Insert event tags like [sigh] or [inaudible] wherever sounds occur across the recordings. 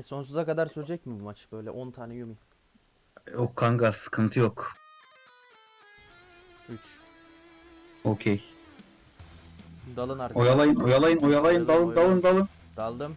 E sonsuza kadar sürecek mi bu maç böyle 10 tane Yumi? Yok kanka sıkıntı yok. 3. Okey. Dalın arkaya. Oyalayın oyalayın oyalayın dalın dalın dalın. Daldım.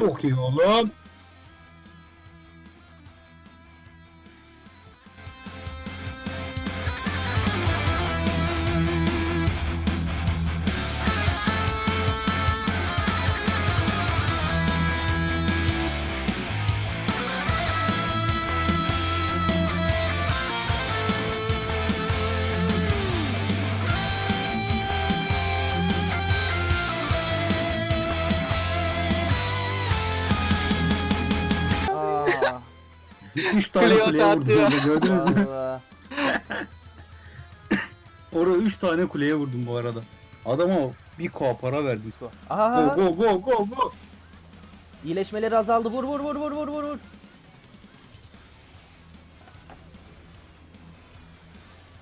Çok iyi oğlum. 3 tane Kuleye kuleye vurdum. atıyor. orada, Gördünüz mü? vallahi. [laughs] Orada 3 tane kuleye vurdum bu arada. Adama bir koa para verdik. Go Aha, go go go go. iyileşmeleri azaldı. Vur vur vur vur vur vur vur.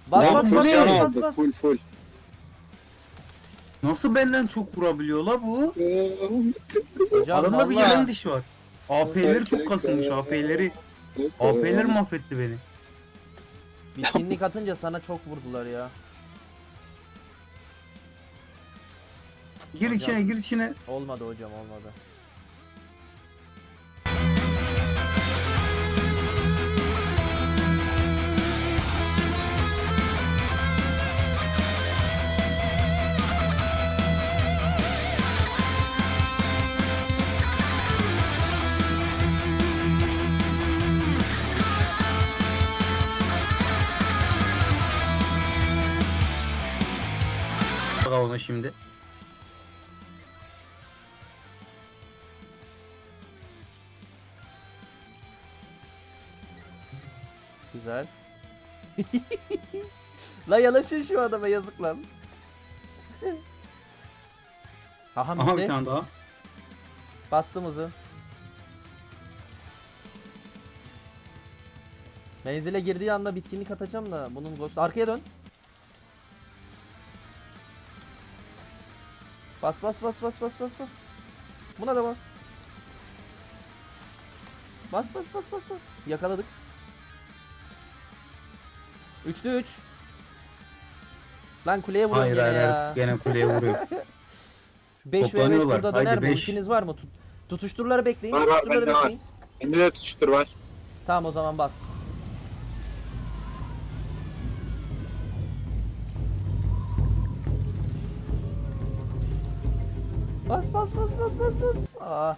Bas Lan bas full bas bas aldı, bas. Full full. Nasıl benden çok vurabiliyor la bu? Hocam Adamda bir valla. yalan diş var. AP'leri çok kasılmış AP'leri. AP'leri mahvetti beni. Bitkinlik atınca sana çok vurdular ya. Gir Hocam. içine gir içine. Olmadı hocam olmadı. Bak ona şimdi. Güzel. [laughs] la yanaşın şu adama yazık lan. [laughs] Aha Aha bir bitti. tane daha. Bastım hızı. Menzile girdiği anda bitkinlik atacağım da bunun ghost arkaya dön. Bas bas bas bas bas bas bas. Buna da bas. Bas bas bas bas bas. Yakaladık. 3'te 3. Lan kuleye vurun Hayır hayır ya. hayır. Gene kuleye vuruyor. 5 v 5 Toplanıyorlar. burada Haydi döner mi? beş. Ultiniz var mı? Tut tutuşturları bekleyin. Var, var, bende var. bekleyin. Bende de tutuştur var. Tamam o zaman bas. Bas bas bas bas bas bas. Aa.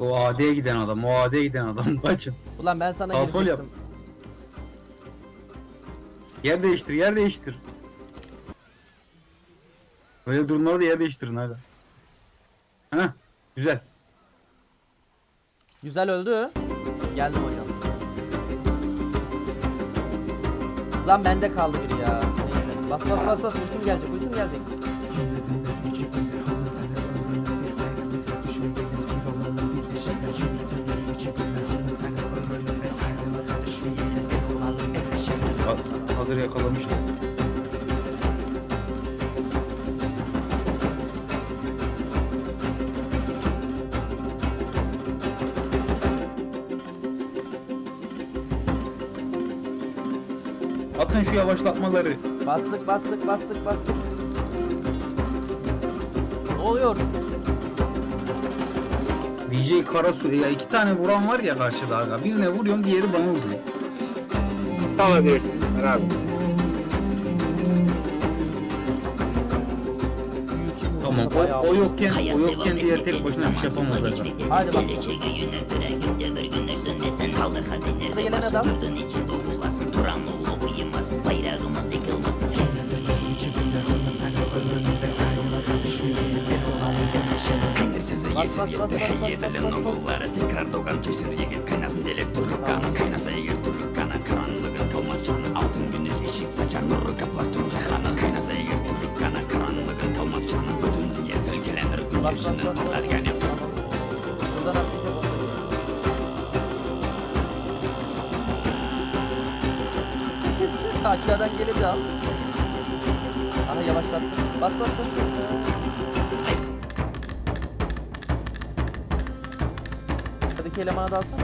O AD'ye giden adam. O AD'ye giden adam. [laughs] Kaçın. Ulan ben sana Sağ sol yap. girecektim. Yer değiştir, yer değiştir. Böyle durumlarda yer değiştirin aga. Heh, güzel. Güzel öldü. Geldim hocam. Lan bende kaldı biri ya. Bas bas bas bas. Ultim gelecek. Ultim gelecek. Ha- Hazır yakalamışlar. Atın şu yavaşlatmaları. Bastık bastık bastık bastık. Ne oluyor? DJ Karasu ya iki tane vuran var ya karşıda aga. Birine vuruyorum diğeri bana vuruyor. Alabilirsin. Ver abi. Tamam o, o yokken o yokken diğer tek başına bir şey yapamaz aga. Hadi bas. Geleceğe yöneltire gündür bir günler sönmesen kaldır nerede gelen adam. gördüğün için doğulasın Turanlı uyumasın bayrağımız yıkılmasın yesin yetti bas. oğulları tekrar doğan cesur yigit Kaynasın delip durur kanı Kaynasa eğer durur kanı Karanlığın kalmaz şanı Altın gündüz ışık saçar Nuru kaplar turca kanı Kaynasa patlar yani Tamam. Şuradan atlayacak. Aşağıdan gelip al. Aha yavaşlattım. Bas bas bas bas. Arkadaki elemana da alsana.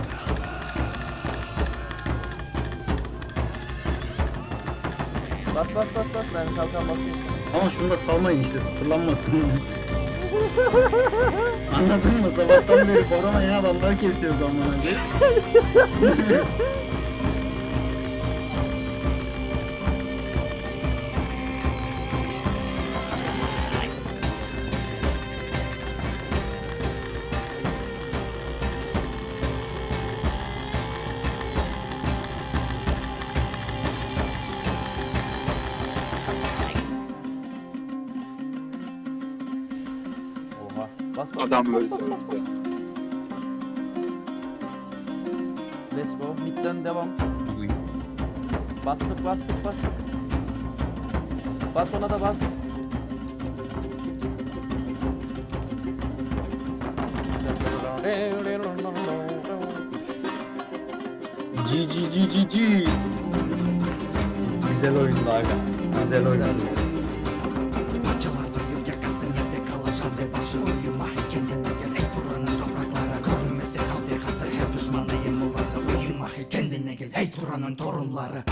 Bas bas bas bas ben kalkan basıyorum. Ama şunu da salmayın işte sıfırlanmasın. [laughs] Anladın mı? Sabahtan beri korona ya adamlar kesiyor zamanı. Oha. [laughs] Bas bas Adam bas, öldü. bas, bas, bas, bas. Let's go. Mid'den devam. Bastık bastık bastık. Bas ona da bas. G G G G G. Güzel oyundu aga. Güzel oyundu. Lara.